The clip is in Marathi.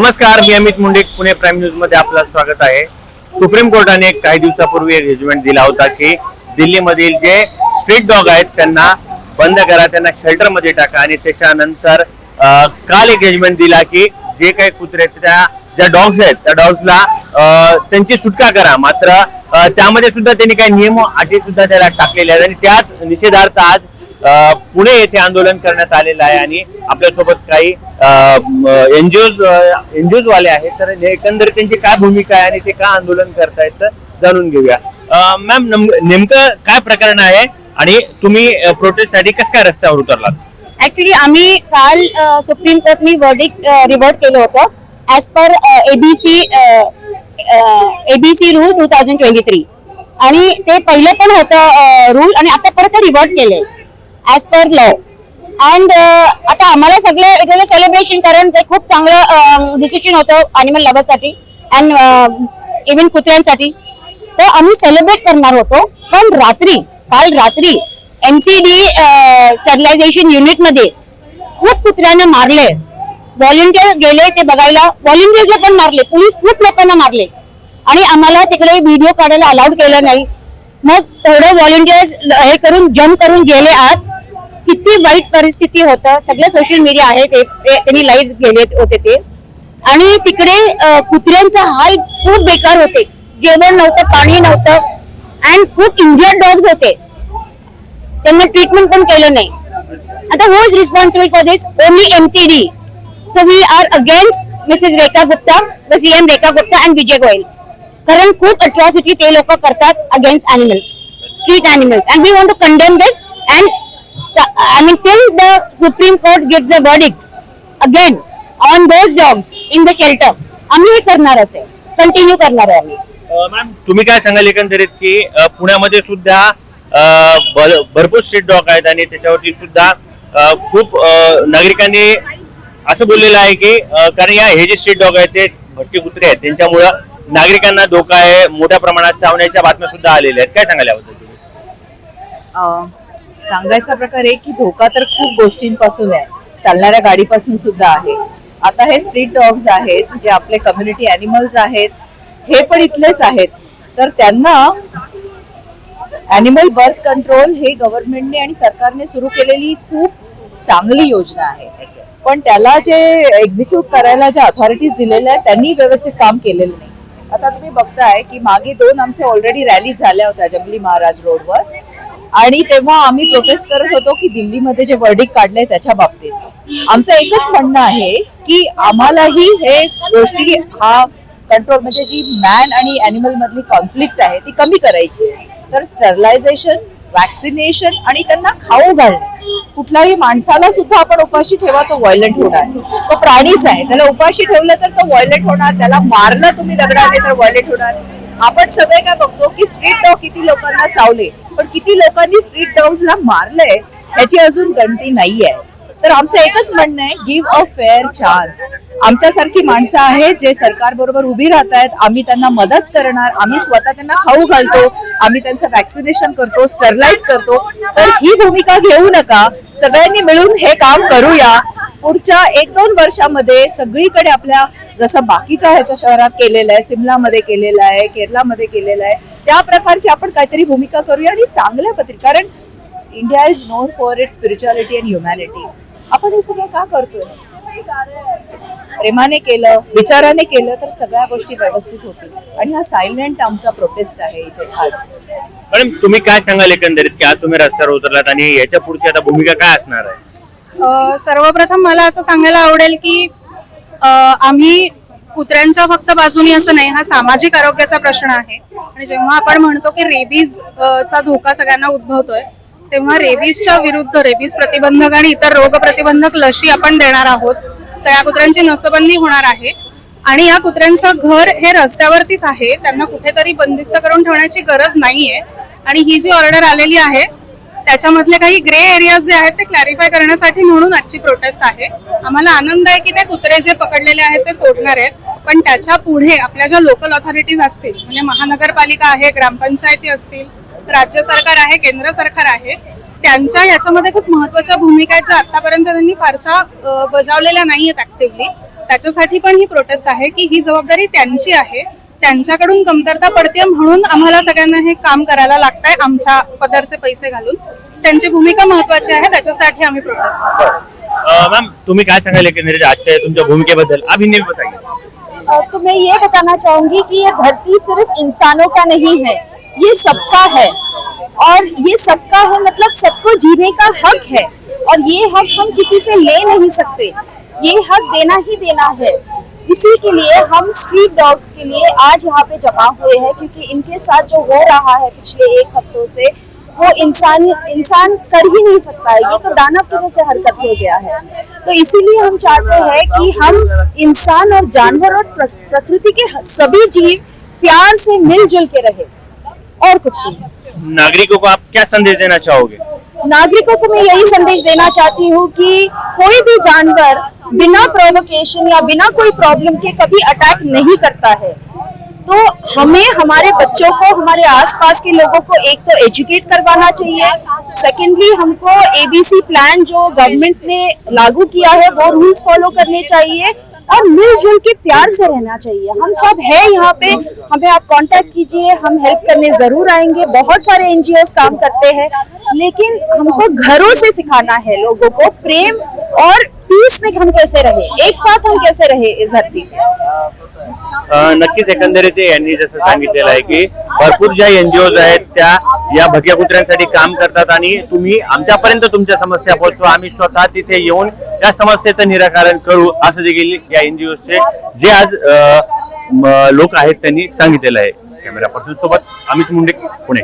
नमस्कार मी अमित मुंडे पुणे प्राईम न्यूजमध्ये आपलं स्वागत आहे. सुप्रीम कोर्टाने काही दिवसापूर्वी एक जजमेंट दिला होता की दिल्लीमधील जे स्ट्रीट डॉग आहेत त्यांना बंद करा त्यांना शेल्टरमध्ये टाका आणि त्याच्यानंतर काल एक जजमेंट दिला की जे काही कुत्रे आहेत, त्या ज्या डॉग्स आहेत त्या डॉग्सला त्यांची सुटका करा. मात्र त्यामध्ये सुद्धा त्यांनी काही नियम अटी सुद्धा त्याला टाकलेले आहेत आणि त्याच निषेधार्थ आज पुणे येथे आंदोलन करण्यात आलेलं आहे आणि आपल्यासोबत काही एनजीओ एनजीओ वाले आहेत. तर एकंदरीत त्यांची काय भूमिका आहे आणि ते का आंदोलन करतायत तर जाणून घेऊया. मॅम नेमकं काय प्रकरण आहे आणि तुम्ही प्रोटेस्टसाठी कसं काय रस्त्यावर उतरलात? ऍक्च्युली आम्ही काल सुप्रीम कोर्टनी वर्डिक रिव्हर्ट केलं होतं. As per ABC ABC rule two thousand twenty three आणि ते पहिलं पण होतं रूल आणि आता परत ते रिव्हर्ट केले ऍज पर लॉ अँड आता आम्हाला सगळं इकडे सेलिब्रेशन कारण ते खूप चांगलं डिसिजन होतं अॅनिमल लव्हरसाठी अँड इव्हन कुत्र्यांसाठी. तर आम्ही सेलिब्रेट करणार होतो. पण रात्री काल रात्री एम सी स्टरलायझेशन युनिटमध्ये खूप कुत्र्यांना मारले. व्हॉलेंटियर गेले ते बघायला. व्हॉलेंटियर्सला पण मारले. पोलीस खूप लोकांना मारले. आणि आम्हाला तिकडे व्हिडिओ काढायला अलाउड केलं नाही. मग थोडं व्हॉलेंटियर्स हे करून जम्प करून गेले आत. किती वाईट परिस्थिती होतं सगळं सोशल मीडिया आहे ते त्यांनी लाईव्ह गेले होते ते. आणि तिकडे कुत्र्यांचा हाल खूप बेकार होते. जेवण नव्हतं पाणी नव्हतं अँड खूप इंजिअर्ड डॉग्स होते. त्यांना ट्रीटमेंट पण केलं नाही. आता who is responsible for this only MCD so we are against Mrs Rekha Gupta the CM Rekha Gupta and Vijay Goel कारण खूप अट्रॉसिटी ते लोक करतात against animals street animals and we want to condemn this and I mean till the Supreme Court gives a verdict again on those dogs in the shelter आम्ही हे करणारच आहे कंटिन्यू करणार आहे आम्ही. मॅम तुम्ही काय सांगाल एकंदरीत की अ, पुण्यामध्ये सुद्धा अ, भरपूर स्ट्रीट डॉग आहेत आणि त्याच्यावरती सुद्धा अ, खूप अ, नागरिकांनी असं बोललेलं आहे की अ, कारण या हे जे स्ट्रीट डॉग आहेत ते भट्टी कुत्रे आहेत. त्यांच्यामुळं नागरिकांना धोका आहे मोठ्या प्रमाणात चावण्याच्या बातम्या सुद्धा आलेल्या आहेत. काय सांगाल याबद्दल तुम्ही? अं, सांगायचा प्रकार आहे की धोका तर खूप गोष्टींपासून आहे. चालणाऱ्या गाडीपासून सुद्धा आहे. आता हे स्ट्रीट डॉग्स आहेत जे आपले कम्युनिटी अॅनिमल्स आहेत हे पण इथलेच आहेत. तर त्यांना अॅनिमल बर्थ कंट्रोल हे गव्हर्नमेंटने आणि सरकारने सुरू केलेली खूप चांगली योजना आहे. पण त्याला जे एक्झिक्यूट करायला ज्या अथॉरिटीज दिलेल्या आहेत त्यांनी व्यवस्थित काम केलेलं नाही. आता तुम्ही बघताय की मागे दोन आमच्या ऑलरेडी रॅली झाल्या होत्या जंगली महाराज रोडवर आणि तेव्हा आम्ही प्रोटेस्ट करत होतो की दिल्लीमध्ये जे वर्डिक काढलंय त्याच्या बाबतीत. आमचं एकच म्हणणं आहे की आम्हालाही हे गोष्टी हा कंट्रोल म्हणजे जी मॅन आणि अॅनिमल मधली कॉन्फ्लिक्ट आहे ती कमी करायची आहे. तर स्टरलायझेशन वॅक्सिनेशन आणि त्यांना खाऊ घालणे. कुठल्याही माणसाला सुद्धा आपण उपाशी ठेवा तो व्हायलंट होणार. तो प्राणीच आहे. त्याला उपाशी ठेवलं तर तो व्हायलंट होणार. त्याला मारलं तुम्ही दगडाने तर व्हायलंट होणार. आपण सगळे काय बघतो की स्ट्रीट डॉग किती लोकांना चावले. पण किती लोकांनी स्ट्रीट डॉग्सला मारलंय याची अजून गणती नाहीये. तर आमचं एकच म्हणणं आहे गिव्ह अ फेअर चान्स आमच्यासारखी माणसं आहेत जे सरकार बरोबर उभी राहत आहेत आम्ही त्यांना मदत करणार आम्ही स्वतः त्यांना खाऊ घालतो आम्ही त्यांचं वॅक्सिनेशन करतो स्टरलाइज करतो. तर ही भूमिका घेऊ नका. सगळ्यांनी मिळून हे काम करूया. पुढच्या एक दोन वर्षामध्ये सगळीकडे आपल्या जसं बाकीच्या ह्याच्या शहरात केलेलं आहे सिमलामध्ये केलेलं आहे केरलामध्ये केलेलं आहे त्या प्रकारची आपण काहीतरी भूमिका करूया आणि चांगल्या पद्धती कारण India is known for it spirituality and humanity आपण हे सगळं का करतोय? प्रेमाने केलं विचाराने केलं तर सगळ्या गोष्टी व्यवस्थित होतील. आणि हा सायलेंट आमचा प्रोटेस्ट आहे इथे आज. मॅडम तुम्ही काय सांगाल एकंदरीत की आज तुम्ही रस्त्यावर उतरलात आणि याच्या पुढची आता भूमिका काय असणार आहे? सर्वप्रथम मला असं सांगायला आवडेल की आम्ही कुत्र्यांच्या फक्त बाजूनी असं नाही हा सामाजिक आरोग्याचा प्रश्न आहे. आणि जेव्हा आपण म्हणतो की रेबीज चा धोका सगळ्यांना उद्भवतोय तेव्हा रेबीजच्या विरुद्ध रेबीज प्रतिबंधक आणि इतर रोग प्रतिबंधक लशी आपण देणार आहोत. सगळ्या कुत्र्यांची नसबंदी होणार आहे. आणि या कुत्र्यांचं घर हे रस्त्यावरतीच आहे. त्यांना कुठेतरी बंदिस्त करून ठेवण्याची गरज नाहीये. आणि ही जी ऑर्डर आलेली आहे त्याच्यामधले काही ग्रे एरियाज जे आहेत ते क्लॅरिफाय करण्यासाठी म्हणून आजची प्रोटेस्ट आहे. आम्हाला आनंद आहे की ते कुत्रे जे पकडलेले आहेत ते सोडणार आहेत. पण त्याच्या पुढे आपल्या ज्या लोकल ऑथॉरिटीज असतील म्हणजे महानगरपालिका आहे ग्रामपंचायती असतील राज्य सरकार आहे केंद्र सरकार आहे त्यांच्या याच्यामध्ये खूप महत्त्वाच्या भूमिका आहेत ज्या आतापर्यंत त्यांनी फारशा बजावलेल्या नाही नाहीयेत ऍक्टिव्हली त्याच्यासाठी पण ही प्रोटेस्ट आहे की ही जबाबदारी त्यांची आहे. त्यांच्याकडून कमतरता पडते म्हणून आम्हाला सगळ्यांना हे काम करायला लागतंय आमच्या पदरचे पैसे घालून. त्यांची भूमिका महत्वाची आहे त्याच्यासाठी आम्ही प्रोटेस्ट करतो मॅम तुम्ही काय सांगायला एकंदरीत आजच्या तुमच्या भूमिकेबद्दल अभिनय बताइए तो मैं ये बताना चाहूँगी कि ये धरती सिर्फ़ इंसानों का नहीं है, ये सबका है। और ये सबका है मतलब सबको जीने का हक है। और ये हक हम किसी से ले नहीं सकते, ये हक देना ही देना है। इसी के लिए हम स्ट्रीट डॉग्स के लिए आज यहाँ पे जमा हुए हैं, क्योंकि इनके साथ जो हो रहा है पिछले एक हफ्तों से वो इंसान इंसान कर ही नहीं सकता। है ये तो दानव की जैसे हरकत हो गया है। तो इसीलिए हम चाहते हैं कि हम इंसान और जानवर और प्रकृति के सभी जीव प्यार से मिलजुल के रहे। और कुछ नहीं। नागरिकों को आप क्या संदेश देना चाहोगे? नागरिकों को मैं यही संदेश देना चाहती हूँ कि कोई भी जानवर बिना प्रोवोकेशन या बिना कोई प्रॉब्लम के कभी अटैक नहीं करता है। तो हमें, हमारे बच्चों को, हमारे आसपास के लोगों को एक तो एजुकेट करवाना चाहिए। सेकेंडली हमको एबीसी प्लान जो गवर्नमेंट ने लागू किया है, वो रूल्स फॉलो करने चाहिए और मिलजुल के प्यार से रहना चाहिए। हम सब है यहाँ पे, हमें आप कांटेक्ट कीजिए, हम हेल्प करने ज़रूर आएँगे। बहुत सारे एनजीओ काम करते हैं, लेकिन हमको घरों से सिखाना है लोगों को प्रेम और पीस में हम कैसे रहे, एक साथ हम कैसे रहे इस धरती पे? नक्कीच एकंदरीत यांनी जसं सांगितलेलं आहे की भरपूर ज्या एनजीओज आहेत त्या या भटक्या कुत्र्यांसाठी काम करतात आणि तुम्ही आमच्यापर्यंत तुमच्या समस्या पोहोचवा. आम्ही स्वतः तिथे येऊन या समस्येचं निराकरण करू असं देखील या एनजीओचे जे आज लोक आहेत त्यांनी सांगितलेलं आहे. कॅमेरा पर्सन सोबत अमित मुंडे पुणे.